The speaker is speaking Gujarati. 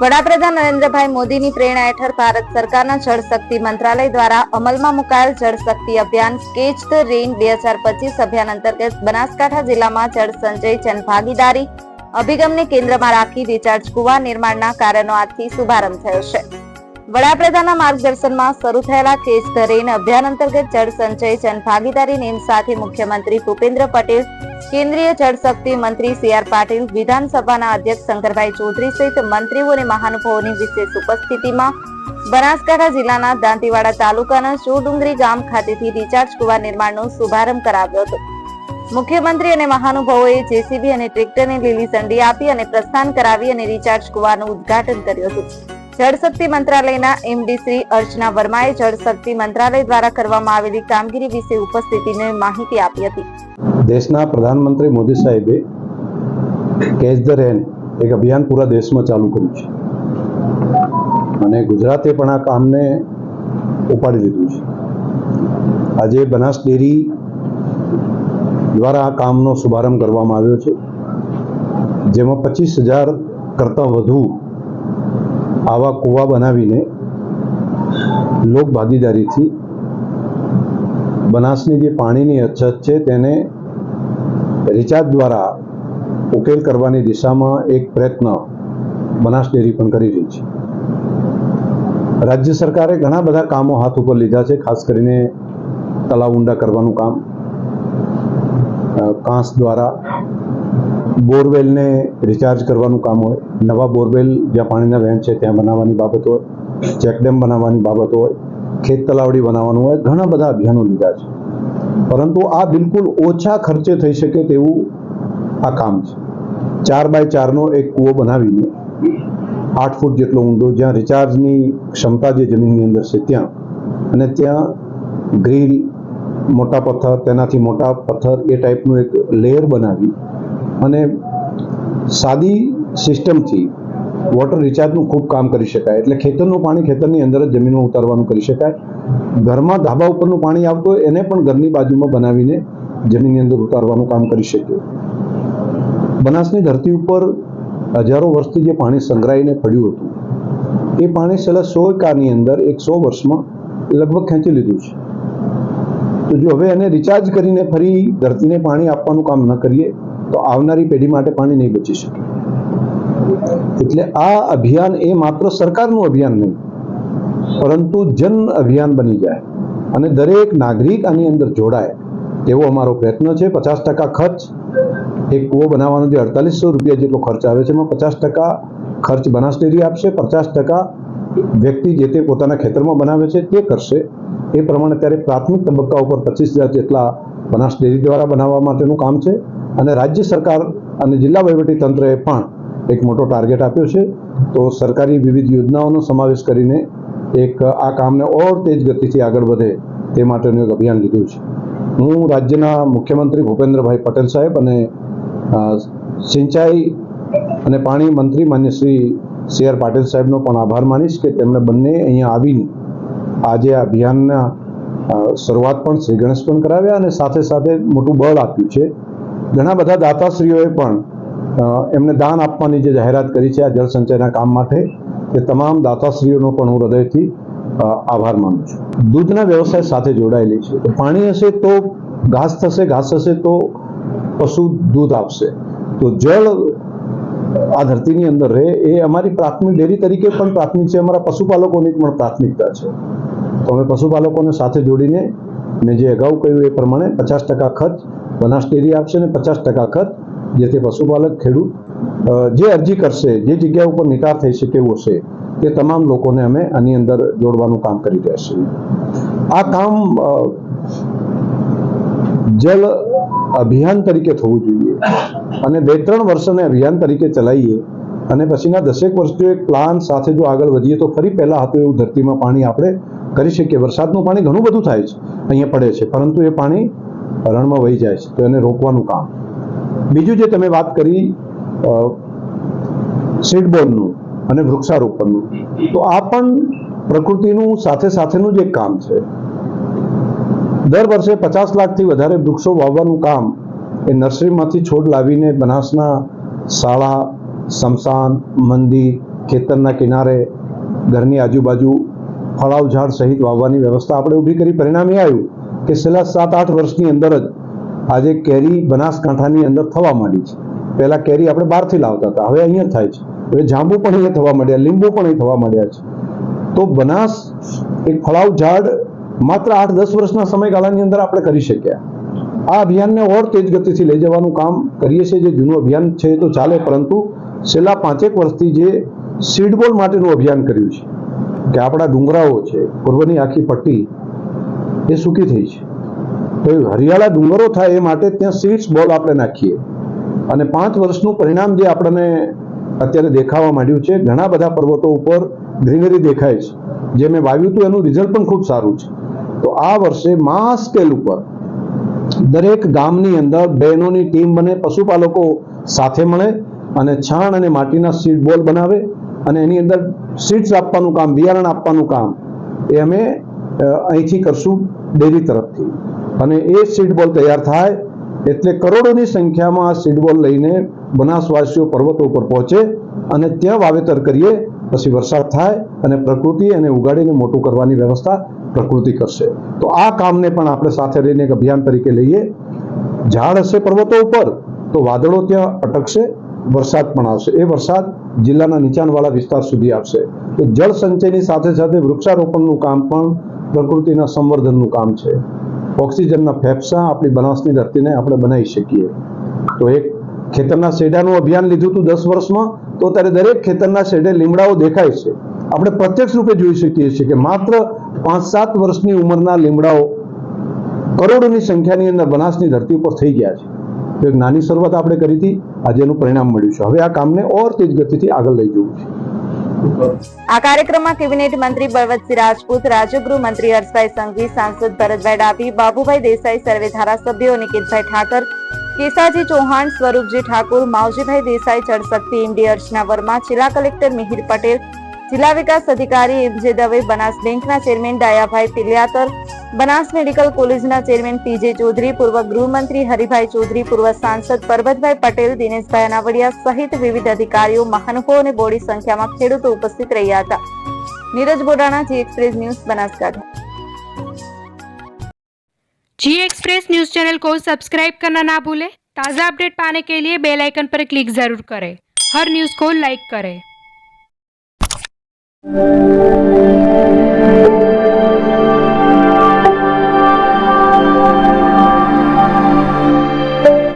વડાપ્રધાન નરેન્દ્રભાઈ મોદીની પ્રેરણા હેઠળ ભારત સરકારના જળ શક્તિ મંત્રાલય દ્વારા અમલમાં મુકાયેલ જળશક્તિ અભિયાન કેચ ધ રેઇન બે હજાર પચીસ અભિયાન અંતર્ગત બનાસકાંઠા જિલ્લામાં જળ સંચય જન ભાગીદારી અભિગમને કેન્દ્રમાં રાખી રિચાર્જ કુવા નિર્માણના કાર્યનો આજથી શુભારંભ થયો છે. વડાપ્રધાનના માર્ગદર્શનમાં શરૂ થયેલા કેચ ધ રેઇન અભિયાન અંતર્ગત જળ સંચય જન ભાગીદારી નેમ સાથે મુખ્યમંત્રી ભૂપેન્દ્ર પટેલ કેન્દ્રીય જળશક્તિ મંત્રી સી આર પાટીલ, વિધાનસભાના અધ્યક્ષ શંકરભાઈ ચૌધરી સહિત મંત્રીઓ અને મહાનુભાવોની વિશેષ ઉપસ્થિતિમાં બનાસકાંઠા જિલ્લાના દાંતીવાડા તાલુકાના ચોડુંગરી ગામ ખાતેથી રિચાર્જ કુવા નિર્માણનો શુભારંભ કરાવ્યો હતો. મુખ્યમંત્રી અને મહાનુભાવોએ જેસીબી અને ટ્રેક્ટરને લીલી ઝંડી આપી અને પ્રસ્થાન કરાવી અને રિચાર્જ કુવાનું ઉદ્ઘાટન કર્યું હતું. જળશક્તિ મંત્રાલયના એમડી શ્રી અર્ચના વર્માએ જળશક્તિ મંત્રાલય દ્વારા કરવામાં આવેલી કામગીરી વિશે ઉપસ્થિતિને માહિતી આપી હતી. દેશના પ્રધાનમંત્રી મોદી સાહેબે કેચ ધ રેન એક અભિયાન પૂરા દેશમાં ચાલુ કર્યું છે. અને ગુજરાતે પણ આ કામને ઉપાડી દીધું છે. આજે બનાસ ડેરી દ્વારા આ કામનો શુભારંભ કરવામાં આવ્યો છે. જેમાં પચીસ હજાર કરતાં વધુ આવા કૂવા બનાવીને લોક ભાગીદારીથી બનાસની જે પાણીની અછત છે તેને રિચાર્જ દ્વારા ઉકેલ કરવાની દિશામાં એક પ્રયત્ન બનાસ ડેરી પણ કરી રહી છે. રાજ્ય સરકારે ઘણા બધા કામો હાથ ઉપર લીધા છે, ખાસ કરીને તળાવ ઊંડા કરવાનું કામ. કાંસ દ્વારા બોરવેલને રિચાર્જ કરવાનું કામ હોય, નવા બોરવેલ જ્યાં પાણીના વહેણ છે ત્યાં બનાવવાની બાબત હોય, ચેકડેમ બનાવવાની બાબત હોય, ખેત તલાવડી બનાવવાનું હોય, ઘણા બધા અભિયાનો લીધા છે. પરંતુ આ બિલકુલ ઓછા ખર્ચે થઈ શકે તેવું આ કામ છે. ચાર બાય ચારનો એક કૂવો બનાવીને આઠ ફૂટ જેટલો ઊંડો, જ્યાં રિચાર્જની ક્ષમતા જે જમીનની અંદર છે ત્યાં. અને ત્યાં ગ્રીલ, મોટા પથ્થર, તેનાથી મોટા પથ્થર એ ટાઈપનું એક લેયર બનાવી અને સાદી સિસ્ટમથી વોટર રિચાર્જનું ખૂબ કામ કરી શકાય. એટલે ખેતરનું પાણી ખેતરની અંદર જ જમીનમાં ઉતારવાનું કરી શકાય. ઘરમાં ધાબા ઉપરનું પાણી આવતું હોય, એને પણ ઘરની બાજુમાં બનાવીને જમીનની અંદર ઉતારવાનું કામ કરી શકીએ. બનાસની ધરતી ઉપર હજારો વર્ષથી જે પાણી સંગ્રહાઈને પડ્યું હતું, એ પાણી છેલ્લા સો કાળની અંદર, એક સો વર્ષમાં લગભગ ખેંચી લીધું છે. તો જો હવે એને રિચાર્જ કરીને ફરી ધરતીને પાણી આપવાનું કામ ન કરીએ, તો આવનારી પેઢી માટે પાણી નહીં બચી શકે. એટલે આ અભિયાન એ માત્ર સરકારનું અભિયાન નહીં, પરંતુ જન અભિયાન બની જાય અને દરેક નાગરિક આની અંદર જોડાય. તેવો અમારો પ્રયત્ન છે, પચાસ ટકા ખર્ચ. એક કૂવો બનાવવાનો જે અડતાલીસો રૂપિયા જેટલો ખર્ચ આવે છે, એમાં પચાસ ખર્ચ બનાસ ડેરી આપશે, પચાસ વ્યક્તિ જે તે પોતાના ખેતરમાં બનાવે છે તે કરશે. એ પ્રમાણે અત્યારે પ્રાથમિક તબક્કા ઉપર પચીસ હજાર જેટલા બનાસ ડેરી દ્વારા બનાવવા માટેનું કામ છે. અને રાજ્ય સરકાર અને જિલ્લા વહીવટી તંત્રએ પણ એક મોટો ટાર્ગેટ આપ્યો છે. તો સરકારી વિવિધ યોજનાઓનો સમાવેશ કરીને એક આ કામને ઓર તેજ ગતિથી આગળ વધે તે માટેનું એક અભિયાન લીધું છે. હું રાજ્યના મુખ્યમંત્રી ભૂપેન્દ્રભાઈ પટેલ સાહેબ અને સિંચાઈ અને પાણી મંત્રી માન્ય શ્રી સી આર પાટીલ સાહેબનો પણ આભાર માનીશ કે તેમણે બંને અહીંયા આવીને આજે આ અભિયાનના શરૂઆત પણ શ્રી ગણેશ પણ કરાવ્યા અને સાથે સાથે મોટું બળ આપ્યું છે. ઘણા બધા દાતાશ્રીઓએ પણ એમને દાન આપવાની જે જાહેરાત કરી છે આ જળ સંચયના કામ માટે તે તમામ દાતાશ્રીઓનો પણ હું હૃદયથી આભાર માનું છું. દૂધના વ્યવસાય સાથે જોડાયેલી છે. પાણી હશે તો ઘાસ થશે, ઘાસ હશે તો પશુ દૂધ આપશે. તો જળ આ ધરતીની અંદર રહે, એ અમારી પ્રાથમિક ડેરી તરીકે પણ પ્રાથમિક છે. અમારા પશુપાલકોની પણ પ્રાથમિકતા છે. તો અમે પશુપાલકોને સાથે જોડીને મેં જે અગાઉ કહ્યું એ પ્રમાણે પચાસ ટકા ખર્ચ બનાસ ડેરી આપશે અને પચાસ ટકા ખર્ચ જે પશુપાલક, ખેડૂત જે અરજી કરશે, જે જગ્યા ઉપર નિકાલ થઈ શકે એવું હશે, તે તમામ લોકોને અમે આની અંદર જોડવાનું કામ કરી રહ્યા છીએ. આ કામ જલ અભિયાન તરીકે થવું જોઈએ અને બે ત્રણ વર્ષને અભિયાન તરીકે ચલાવીએ અને પછીના દસેક વર્ષ એક પ્લાન સાથે જો આગળ વધીએ તો ફરી પહેલાં હતું એવું ધરતીમાં પાણી આપણે કરી શકીએ. વરસાદનું પાણી ઘણું બધું થાય છે, અહીંયા પડે છે, પરંતુ એ પાણી રણમાં વહી જાય છે, તો એને રોકવાનું કામ. બીજું જે તમે વાત કરી સીડબોર્ડનું અને વૃક્ષારોપણનું, તો આ પણ પ્રકૃતિનું સાથે સાથેનું જ એક કામ છે. દર વર્ષે પચાસ લાખથી વધારે વૃક્ષો વાવવાનું કામ એ નર્સરીમાંથી છોડ લાવીને બનાસના શાળા સમસાન મંદિર, ખેતરના કિનારે, ઘરની આજુબાજુ ફળાવ ઝાડ સહિત વાવવાની વ્યવસ્થા આપણે ઊભી કરી. પરિણામ આવ્યું કે છેલ્લા સાત, આઠ વર્ષની અંદર જ આજે કેરી બનાસકાંઠાની અંદર થવા માંડી છે. પહેલાં કેરી આપણે બહારથી લાવતા હતા, હવે અહીંયા થાય છે. હવે જાંબુ પણ અહીંયા થવા માંડ્યા, લીંબુ પણ અહીં થવા માંડ્યા છે. તો બનાસ એક ફળાવ ઝાડ માત્ર આઠ દસ વર્ષના સમયગાળાની અંદર આપણે કરી શક્યા. આ અભિયાનને ઓર તેજ ગતિથી લઈ જવાનું કામ કરીએ છીએ, જે જૂનું અભિયાન છે તો ચાલે, પરંતુ છેલ્લા પાંચેક વર્ષથી જે સીડબોલ માટેનું અભિયાન કર્યું છે, કે આપણા ડુંગરાઓ છે, પૂર્વની આખી પટ્ટી એ સૂકી થઈ છે. એ હરિયાળા ડુંગરો થાય એ માટે ત્યાં સીડ્સ બોલ આપણે નાખીએ. અને પાંચ વર્ષનું પરિણામ જે આપણને અત્યારે દેખાવા માંડ્યું છે, ઘણા બધા પર્વતો ઉપર ગ્રીનરી દેખાય છે. જે મેં વાવ્યું હતું એનું રિઝલ્ટ પણ ખૂબ સારું છે. તો આ વર્ષે માસ સ્કેલ ઉપર દરેક ગામની અંદર બહેનોની ટીમ બને, પશુપાલકો સાથે મળે અને છાણ અને માટીના સીડ બોલ બનાવે અને એની અંદર સીડ્સ આપવાનું કામ, બિયારણ આપવાનું કામ એ અમે અહીંથી કરશું ડેરી તરફથી. અને એ સીડબોલ તૈયાર થાય, એટલે કરોડોની સંખ્યામાં આ સીડબોલ લઈને બનાસવાસીઓ પર્વતો ઉપર પહોંચે અને ત્યાં વાવેતર કરીએ, પછી વરસાદ થાય અને પ્રકૃતિ એને ઉગાડીને મોટું કરવાની વ્યવસ્થા પ્રકૃતિ કરશે. તો આ કામને પણ આપણે સાથે લઈને એક અભિયાન તરીકે લઈએ. ઝાડ હશે પર્વતો ઉપર, તો વાદળો ત્યાં અટકશે, વરસાદ પણ આવશે. એ વરસાદ જિલ્લાના નીચાણવાળા વિસ્તાર સુધી આવશે. તો જળ સંચયની સાથે સાથે વૃક્ષારોપણનું કામ પણ પ્રકૃતિના સંવર્ધનનું કામ છે. ઓક્સિજનના ફેફસા આપણી બનાસની ધરતીને આપણે બનાવી શકીએ. તો એક ખેતરના શેઢાનું અભિયાન લીધું હતું દસ વર્ષમાં, તો ત્યારે દરેક ખેતરના શેઢે લીમડાઓ દેખાય છે. આપણે પ્રત્યક્ષ રૂપે જોઈ શકીએ છીએ કે માત્ર પાંચ સાત વર્ષની ઉંમરના લીમડાઓ કરોડોની સંખ્યાની અંદર બનાસની ધરતી ઉપર થઈ ગયા છે. તો એક નાની શરૂઆત આપણે કરી હતી. આજે એનું પરિણામ મળ્યું છે. હવે આ કામને ઓર તેજ ગતિથી આગળ લઈ જવું છે. આ કાર્યક્રમમાં કેબિનેટ મંત્રી બળવંતસિંહ રાજપૂત રાજ્યગૃહ મંત્રી હર્ષભાઈ સંઘવી, સાંસદ ભરતભાઈ ડાભી, બાબુભાઈ દેસાઈ, સર્વે ધારાસભ્યો નિકિતભાઈ ઠાકર, કેસાજી ચૌહાણ, સ્વરૂપજી ઠાકુર, માવજીભાઈ દેસાઈ, જળશક્તિ, એમડી અર્ચના વર્મા, જિલ્લા કલેક્ટર મિહિર પટેલ, જિલ્લા વિકાસ અધિકારી એમજે દવે, બનાસ બેંકના ચેરમેન ડાયાભાઈ પિલિયાતર બનાસ મેડિકલ કોલેજના ચેરમેન પીજે ચૌધરી પૂર્વ ગૃહમંત્રી હરિભાઈ ચૌધરી પૂર્વ સાંસદ પરબતભાઈ પટેલ દિનેશભાઈ અનાવડિયા સહિત વિવિધ અધિકારીઓ મહાનુભાવો અને બોડી સંખ્યામાં ખેડૂતો ઉપસ્થિત રહ્યા હતા Neeraj Bodana G Express News Banaskantha G Express News channel को सब्सक्राइब करना ना भूलें ताज़ा अपडेट पाने के लिए बेल आइकन पर क्लिक ज़रूर करें हर न्यूज़ को लाइक करें